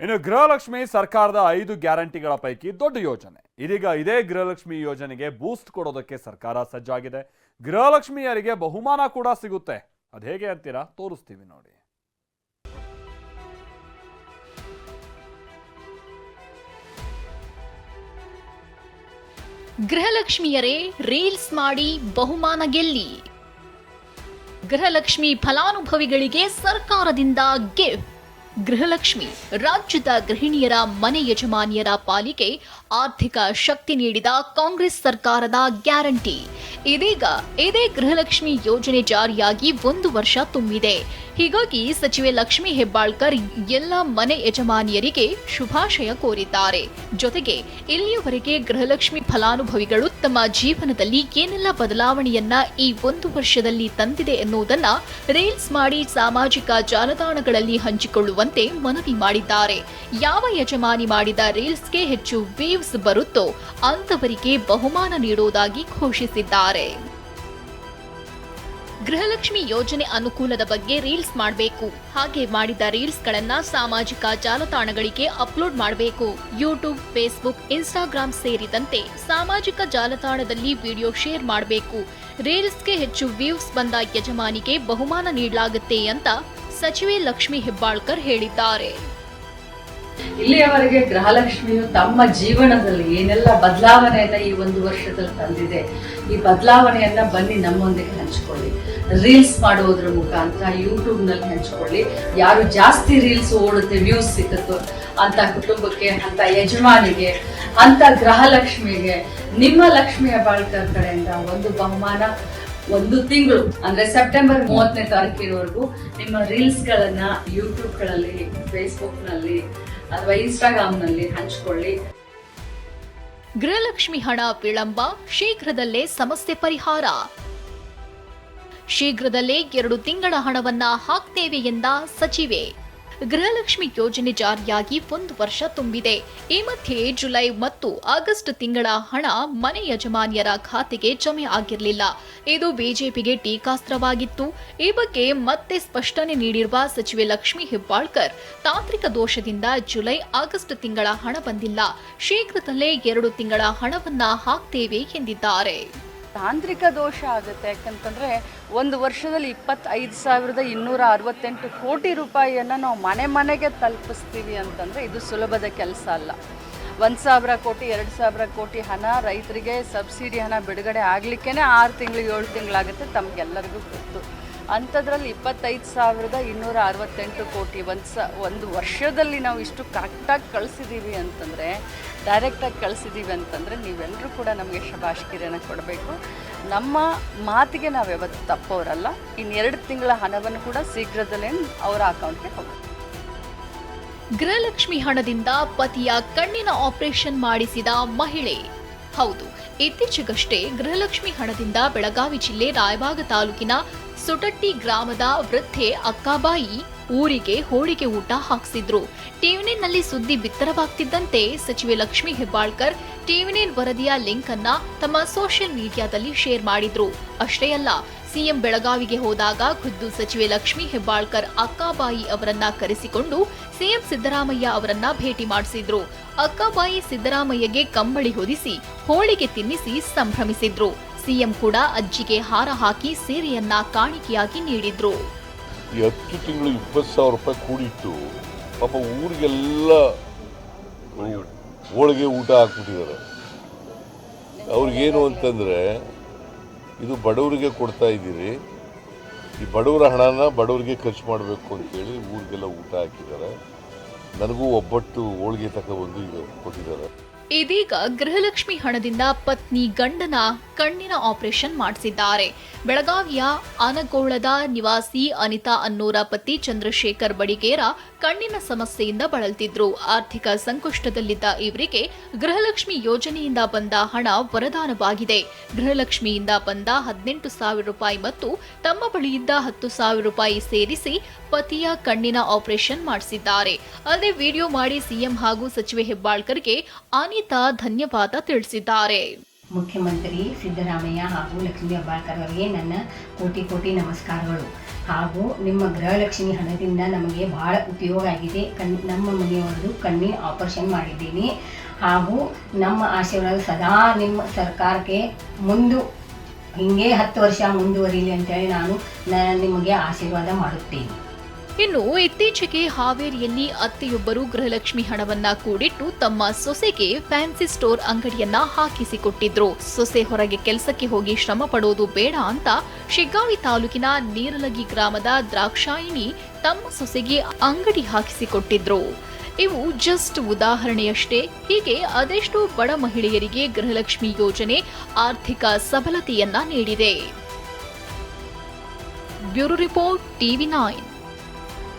ಇನ್ನು ಗೃಹಲಕ್ಷ್ಮಿ ಸರ್ಕಾರದ ಐದು ಗ್ಯಾರಂಟಿಗಳ ಪೈಕಿ ದೊಡ್ಡ ಯೋಜನೆ. ಇದೀಗ ಇದೇ ಗೃಹಲಕ್ಷ್ಮಿ ಯೋಜನೆಗೆ ಬೂಸ್ಟ್ ಕೊಡೋದಕ್ಕೆ ಸರ್ಕಾರ ಸಜ್ಜಾಗಿದೆ. ಗೃಹಲಕ್ಷ್ಮಿಯರಿಗೆ ಬಹುಮಾನ ಕೂಡ ಸಿಗುತ್ತೆ. ಅದು ಹೇಗೆ ಅಂತೀರಾ? ತೋರಿಸ್ತೀವಿ ನೋಡಿ. ಗೃಹಲಕ್ಷ್ಮಿಯರೇ, ರೀಲ್ಸ್ ಮಾಡಿ ಬಹುಮಾನ ಗೆಲ್ಲಿ. ಗೃಹಲಕ್ಷ್ಮಿ ಫಲಾನುಭವಿಗಳಿಗೆ ಸರ್ಕಾರದಿಂದ ಗಿಫ್ಟ್. ಗೃಹಲಕ್ಷ್ಮಿ. ರಾಜ್ಯದ ಗೃಹಿಣಿಯರ, ಮನೆ ಯಜಮಾನಿಯರ ಪಾಲಿಗೆ ಆರ್ಥಿಕ ಶಕ್ತಿ ನೀಡಿದ ಕಾಂಗ್ರೆಸ್ ಸರ್ಕಾರದ ಗ್ಯಾರಂಟಿ. ಇದೀಗ ಇದೇ ಗೃಹಲಕ್ಷ್ಮಿ ಯೋಜನೆ ಜಾರಿಯಾಗಿ ಒಂದು ವರ್ಷ ತುಂಬಿದೆ. ಹೀಗಾಗಿ ಸಚಿವೆ ಲಕ್ಷ್ಮಿ ಹೆಬ್ಬಾಳ್ಕರ್ ಎಲ್ಲ ಮನೆ ಯಜಮಾನಿಯರಿಗೆ ಶುಭಾಶಯ ಕೋರಿದ್ದಾರೆ. ಜೊತೆಗೆ ಇಲ್ಲಿಯವರೆಗೆ ಗೃಹಲಕ್ಷ್ಮಿ ಫಲಾನುಭವಿಗಳು ತಮ್ಮ ಜೀವನದಲ್ಲಿ ಏನೆಲ್ಲ ಬದಲಾವಣೆಯನ್ನ ಈ ಒಂದು ವರ್ಷದಲ್ಲಿ ತಂದಿದೆ ಎನ್ನುವುದನ್ನ ರೀಲ್ಸ್ ಮಾಡಿ ಸಾಮಾಜಿಕ ಜಾಲತಾಣಗಳಲ್ಲಿ ಹಂಚಿಕೊಳ್ಳುವಂತೆ ಮನವಿ ಮಾಡಿದ್ದಾರೆ. ಯಾವ ಯಜಮಾನಿ ಮಾಡಿದ ರೀಲ್ಸ್ಗೆ ಹೆಚ್ಚು ವೀವ್ಸ್ ಬರುತ್ತೋ ಅಂತವರಿಗೆ ಬಹುಮಾನ ನೀಡುವುದಾಗಿ ಘೋಷಿಸಿದ್ದಾರೆ. ಗೃಹಲಕ್ಷ್ಮಿ ಯೋಜನೆ ಅನುಕೂಲದ ಬಗ್ಗೆ ರೀಲ್ಸ್ ಮಾಡಬೇಕು. ಹಾಗೆ ಮಾಡಿದ ರೀಲ್ಸ್ಗಳನ್ನ ಸಾಮಾಜಿಕ ಜಾಲತಾಣಗಳಿಗೆ ಅಪ್ಲೋಡ್ ಮಾಡಬೇಕು. ಯೂಟ್ಯೂಬ್, ಫೇಸ್ಬುಕ್, ಇನ್ಸ್ಟಾಗ್ರಾಮ್ ಸೇರಿದಂತೆ ಸಾಮಾಜಿಕ ಜಾಲತಾಣದಲ್ಲಿ ವಿಡಿಯೋ ಶೇರ್ ಮಾಡಬೇಕು. ರೀಲ್ಸ್ಗೆ ಹೆಚ್ಚು ವ್ಯೂವ್ಸ್ ಬಂದ ಯಜಮಾನಿಗೆ ಬಹುಮಾನ ನೀಡಲಾಗುತ್ತೆ ಅಂತ ಸಚಿವೆ ಲಕ್ಷ್ಮಿ ಹೆಬ್ಬಾಳ್ಕರ್ ಹೇಳಿದ್ದಾರೆ. ಇಲ್ಲಿಯವರೆಗೆ ಗೃಹಲಕ್ಷ್ಮಿಯು ತಮ್ಮ ಜೀವನದಲ್ಲಿ ಏನೆಲ್ಲ ಬದಲಾವಣೆಯನ್ನ ಈ ಒಂದು ವರ್ಷದಲ್ಲಿ ತಂದಿದೆ, ಈ ಬದಲಾವಣೆಯನ್ನ ಬನ್ನಿ ನಮ್ಮೊಂದಿಗೆ ಹಂಚ್ಕೊಳ್ಳಿ. ರೀಲ್ಸ್ ಮಾಡೋದ್ರ ಮುಖಾಂತರ ಯೂಟ್ಯೂಬ್ನಲ್ಲಿ ಹಂಚ್ಕೊಳ್ಳಿ. ಯಾರು ಜಾಸ್ತಿ ರೀಲ್ಸ್ ಓಡುತ್ತೆ ವ್ಯೂಸ್ ಸಿಕ್ಕುತ್ತೋ ಅಂತ ಕುಟುಂಬಕ್ಕೆ, ಅಂತ ಯಜಮಾನಿಗೆ, ಅಂತ ಗೃಹಲಕ್ಷ್ಮಿಗೆ, ನಿಮ್ಮ ಲಕ್ಷ್ಮಿಯ ಬಾಳ್ಕರ್ ಕಡೆಯಿಂದ ಒಂದು ಬಹುಮಾನ ಒಂದು ತಿಂಗಳು, ಅಂದ್ರೆ ಸೆಪ್ಟೆಂಬರ್ ಮೂವತ್ತನೇ ತಾರೀಕಿನವರೆಗೂ ನಿಮ್ಮ ರೀಲ್ಸ್ ಗಳನ್ನ ಯೂಟ್ಯೂಬ್ಗಳಲ್ಲಿ ಫೇಸ್ಬುಕ್ನಲ್ಲಿ ಅಥವಾ ಇನ್ಸ್ಟಾಗ್ರಾಮ್ ಹಂಚಿಕೊಳ್ಳಿ ಹಂಚ್ಕೊಳ್ಳಿ. ಗೃಹಲಕ್ಷ್ಮಿ ಹಣ ವಿಳಂಬ, ಶೀಘ್ರದಲ್ಲೇ ಸಮಸ್ಯೆ ಪರಿಹಾರ. ಶೀಘ್ರದಲ್ಲೇ ಎರಡು ತಿಂಗಳ ಹಣವನ್ನ ಹಾಕ್ತೇವೆ ಎಂದ ಸಚಿವೆ. ಗೃಹಲಕ್ಷ್ಮಿ ಯೋಜನೆ ಜಾರಿಯಾಗಿ ಒಂದು ವರ್ಷ ತುಂಬಿದೆ. ಈ ಮಧ್ಯೆ ಜುಲೈ ಮತ್ತು ಆಗಸ್ಟ್ ತಿಂಗಳ ಹಣ ಮನೆ ಯಜಮಾನಿಯರ ಖಾತೆಗೆ ಜಮೆ ಆಗಿರಲಿಲ್ಲ. ಇದು ಬಿಜೆಪಿಗೆ ಟೀಕಾಸ್ತ್ರವಾಗಿತ್ತು. ಈ ಬಗ್ಗೆ ಮತ್ತೆ ಸ್ಪಷ್ಟನೆ ನೀಡಿರುವ ಸಚಿವೆ ಲಕ್ಷ್ಮಿ ಹೆಬ್ಬಾಳ್ಕರ್, ತಾಂತ್ರಿಕ ದೋಷದಿಂದ ಜುಲೈ, ಆಗಸ್ಟ್ ತಿಂಗಳ ಹಣ ಬಂದಿಲ್ಲ. ಶೀಘ್ರದಲ್ಲೇ ಎರಡು ತಿಂಗಳ ಹಣವನ್ನ ಹಾಕ್ತೇವೆ ಎಂದಿದ್ದಾರೆ. ತಾಂತ್ರಿಕ ದೋಷ ಆಗುತ್ತೆ. ಯಾಕಂತಂದರೆ ಒಂದು ವರ್ಷದಲ್ಲಿ ಇಪ್ಪತ್ತೈದು ಸಾವಿರದ ಇನ್ನೂರ ಅರವತ್ತೆಂಟು ಕೋಟಿ ರೂಪಾಯಿಯನ್ನು ನಾವು ಮನೆ ಮನೆಗೆ ತಲುಪಿಸ್ತೀವಿ ಅಂತಂದರೆ ಇದು ಸುಲಭದ ಕೆಲಸ ಅಲ್ಲ. ಒಂದು ಸಾವಿರ ಕೋಟಿ, ಎರಡು ಸಾವಿರ ಕೋಟಿ ಹಣ ರೈತರಿಗೆ ಸಬ್ಸಿಡಿ ಹಣ ಬಿಡುಗಡೆ ಆಗಲಿಕ್ಕೇ ಆರು ತಿಂಗಳು, ಏಳು ತಿಂಗಳಾಗುತ್ತೆ ತಮಗೆಲ್ಲರಿಗೂ ಗೊತ್ತು. ಅಂಥದ್ರಲ್ಲಿ ಇಪ್ಪತ್ತೈದು ಸಾವಿರದ ಇನ್ನೂರ ಅರವತ್ತೆಂಟು ಕೋಟಿ ಒಂದು ಸ ಒಂದು ವರ್ಷದಲ್ಲಿ ನಾವು ಇಷ್ಟು ಕರೆಕ್ಟಾಗಿ ಕಳಿಸಿದ್ದೀವಿ ಅಂತಂದರೆ ಡೈರೆಕ್ಟಾಗಿ ಕಳಿಸಿದ್ದೀವಿ ಅಂತಂದರೆ ನೀವೆಲ್ಲರೂ ಕೂಡ ನಮಗೆ ಶಬಾಷ್ಕಿರಿಯನ್ನು ಕೊಡಬೇಕು. ನಮ್ಮ ಮಾತಿಗೆ ನಾವು ಯಾವತ್ತು ತಪ್ಪೋರಲ್ಲ. ಇನ್ನೆರಡು ತಿಂಗಳ ಹಣವನ್ನು ಕೂಡ ಶೀಘ್ರದಲ್ಲೇ ಅವರ ಅಕೌಂಟ್ಗೆ ಹೋಗುತ್ತೆ ಗೃಹಲಕ್ಷ್ಮಿ ಹಣದಿಂದ ಪತಿಯ ಕಣ್ಣಿನ ಆಪರೇಷನ್ ಮಾಡಿಸಿದ ಮಹಿಳೆ. ಹೌದು, ಇತ್ತೀಚೆಗಷ್ಟೇ ಗೃಹಲಕ್ಷ್ಮಿ ಹಣದಿಂದ ಬೆಳಗಾವಿ ಜಿಲ್ಲೆ ರಾಯಬಾಗ ತಾಲೂಕಿನ ಸುಟಟ್ಟಿ ಗ್ರಾಮದ ವೃದ್ಧೆ ಅಕ್ಕಾಬಾಯಿ ಊರಿಗೆ ಹೋಳಿಗೆ ಊಟ ಹಾಕಿಸಿದ್ರು. ಟಿವಿನಲ್ಲಿ ಸುದ್ದಿ ಬಿತ್ತರವಾಗ್ತಿದ್ದಂತೆ ಸಚಿವೆ ಲಕ್ಷ್ಮಿ ಹೆಬ್ಬಾಳ್ಕರ್ ಟಿವಿನೇನ್ ವರದಿಯ ಲಿಂಕ್ ಅನ್ನ ತಮ್ಮ ಸೋಷಿಯಲ್ ಮೀಡಿಯಾದಲ್ಲಿ ಶೇರ್ ಮಾಡಿದ್ರು. ಅಷ್ಟೇ ಅಲ್ಲ, ಸಿಎಂ ಬೆಳಗಾವಿಗೆ ಹೋದಾಗ ಖುದ್ದು ಸಚಿವೆ ಲಕ್ಷ್ಮಿ ಹೆಬ್ಬಾಳ್ಕರ್ ಅಕ್ಕಾಬಾಯಿ ಅವರನ್ನ ಕರೆಸಿಕೊಂಡು ಸಿಎಂ ಸಿದ್ದರಾಮಯ್ಯ ಅವರನ್ನ ಭೇಟಿ ಮಾಡಿಸಿದ್ರು. ಅಕ್ಕಾಬಾಯಿ ಸಿದ್ದರಾಮಯ್ಯಗೆ ಕಂಬಳಿ ಹೊದಿಸಿ ಹೋಳಿಗೆ ತಿನ್ನಿಸಿ ಸಂಭ್ರಮಿಸಿದ್ರು. ಸಿಎಂ ಕೂಡ ಅಜ್ಜಿಗೆ ಹಾರ ಹಾಕಿ ಸೀರೆಯನ್ನ ಕಾಣಿಕೆಯಾಗಿ ನೀಡಿದ್ರು. ಈ ಹತ್ತು ತಿಂಗಳು ಇಪ್ಪತ್ತು ಸಾವಿರ ರೂಪಾಯಿ ಕೂಡಿಟ್ಟು ಪಾಪ ಊರಿಗೆಲ್ಲ ಹೋಳಿಗೆ ಊಟ ಹಾಕ್ಬಿಟ್ಟಿದ್ದಾರೆ. ಅವ್ರಿಗೇನು ಅಂತಂದರೆ, ಇದು ಬಡವರಿಗೆ ಕೊಡ್ತಾ ಇದ್ದೀರಿ, ಈ ಬಡವರ ಹಣನ ಬಡವರಿಗೆ ಖರ್ಚು ಮಾಡಬೇಕು ಅಂತೇಳಿ ಊರಿಗೆಲ್ಲ ಊಟ ಹಾಕಿದ್ದಾರೆ. ನನಗೂ ಒಬ್ಬಟ್ಟು ಹೋಳಿಗೆ ತಗೊಬಂದು ಈಗ ಕೊಟ್ಟಿದ್ದಾರೆ. ಇದೀಗ ಗೃಹಲಕ್ಷ್ಮಿ ಹಣದಿಂದ ಪತ್ನಿ ಗಂಡನ ಕಣ್ಣಿನ ಆಪರೇಷನ್ ಮಾಡಿಸಿದ್ದಾರೆ. ಬೆಳಗಾವಿಯ ಆನಗೋಳದ ನಿವಾಸಿ ಅನಿತಾ ಅನ್ನೋರ ಪತಿ ಚಂದ್ರಶೇಖರ್ ಬಡಿಗೇರ ಕಣ್ಣಿನ ಸಮಸ್ಯೆಯಿಂದ ಬಳಲ್ತಿದ್ರು. ಆರ್ಥಿಕ ಸಂಕಷ್ಟದಲ್ಲಿದ್ದ ಇವರಿಗೆ ಗೃಹಲಕ್ಷ್ಮಿ ಯೋಜನೆಯಿಂದ ಬಂದ ಹಣ ವರದಾನವಾಗಿದೆ. ಗೃಹಲಕ್ಷ್ಮಿಯಿಂದ ಬಂದ ಹದಿನೆಂಟು ಸಾವಿರ ರೂಪಾಯಿ ಮತ್ತು ತಮ್ಮ ಬಳಿಯಿದ್ದ ಹತ್ತು ಸಾವಿರ ರೂಪಾಯಿ ಸೇರಿಸಿ ಪತಿಯ ಕಣ್ಣಿನ ಆಪರೇಷನ್ ಮಾಡಿಸಿದ್ದಾರೆ. ಅಲ್ಲದೆ ವಿಡಿಯೋ ಮಾಡಿ ಸಿಎಂ ಹಾಗೂ ಸಚಿವೆ ಹೆಬ್ಬಾಳ್ಕರ್ಗೆ ಅನಿತಾ ಧನ್ಯವಾದ ತಿಳಿಸಿದ್ದಾರೆ. ಮುಖ್ಯಮಂತ್ರಿ ಸಿದ್ದರಾಮಯ್ಯ ಹಾಗೂ ಲಕ್ಷ್ಮೀ ಹೆಬ್ಬಾಳ್ಕರ್ ಅವರಿಗೆ ನನ್ನ ಕೋಟಿ ಕೋಟಿ ನಮಸ್ಕಾರಗಳು. ಹಾಗೂ ನಿಮ್ಮ ಗೃಹಲಕ್ಷ್ಮಿ ಹಣದಿಂದ ನಮಗೆ ಬಹಳ ಉಪಯೋಗ ಆಗಿದೆ. ಕಣ್, ನಮ್ಮ ಮನೆಯವರು ಕಣ್ಣಿನ ಆಪರೇಷನ್ ಮಾಡಿದ್ದೀನಿ. ಹಾಗೂ ನಮ್ಮ ಆಶೀರ್ವಾದ ಸದಾ ನಿಮ್ಮ ಸರ್ಕಾರಕ್ಕೆ ಮುಂದು, ಹಿಂಗೆ ಹತ್ತು ವರ್ಷ ಮುಂದುವರಿಲಿ ಅಂತೇಳಿ ನಾನು ನಿಮಗೆ ಆಶೀರ್ವಾದ ಮಾಡುತ್ತೇನೆ. ಇನ್ನು ಇತ್ತೀಚೆಗೆ ಹಾವೇರಿಯಲ್ಲಿ ಅತ್ತೆಯೊಬ್ಬರು ಗೃಹಲಕ್ಷ್ಮಿ ಹಣವನ್ನ ಕೂಡಿಟ್ಟು ತಮ್ಮ ಸೊಸೆಗೆ ಫ್ಯಾನ್ಸಿ ಸ್ಟೋರ್ ಅಂಗಡಿಯನ್ನ ಹಾಕಿಸಿಕೊಟ್ಟಿದ್ರು. ಸೊಸೆ ಹೊರಗೆ ಕೆಲಸಕ್ಕೆ ಹೋಗಿ ಶ್ರಮ ಪಡೋದು ಬೇಡ ಅಂತ ಶಿಗ್ಗಾವಿ ತಾಲೂಕಿನ ನೀರಲಗಿ ಗ್ರಾಮದ ದ್ರಾಕ್ಷಾಯಿಣಿ ತಮ್ಮ ಸೊಸೆಗೆ ಅಂಗಡಿ ಹಾಕಿಸಿಕೊಟ್ಟಿದ್ರು. ಇವು ಜಸ್ಟ್ ಉದಾಹರಣೆಯಷ್ಟೇ. ಹೀಗೆ ಅದೆಷ್ಟು ಬಡ ಮಹಿಳೆಯರಿಗೆ ಗೃಹಲಕ್ಷ್ಮಿ ಯೋಜನೆ ಆರ್ಥಿಕ ಸಬಲತೆಯನ್ನ ನೀಡಿದೆ. Bureau report TV nine.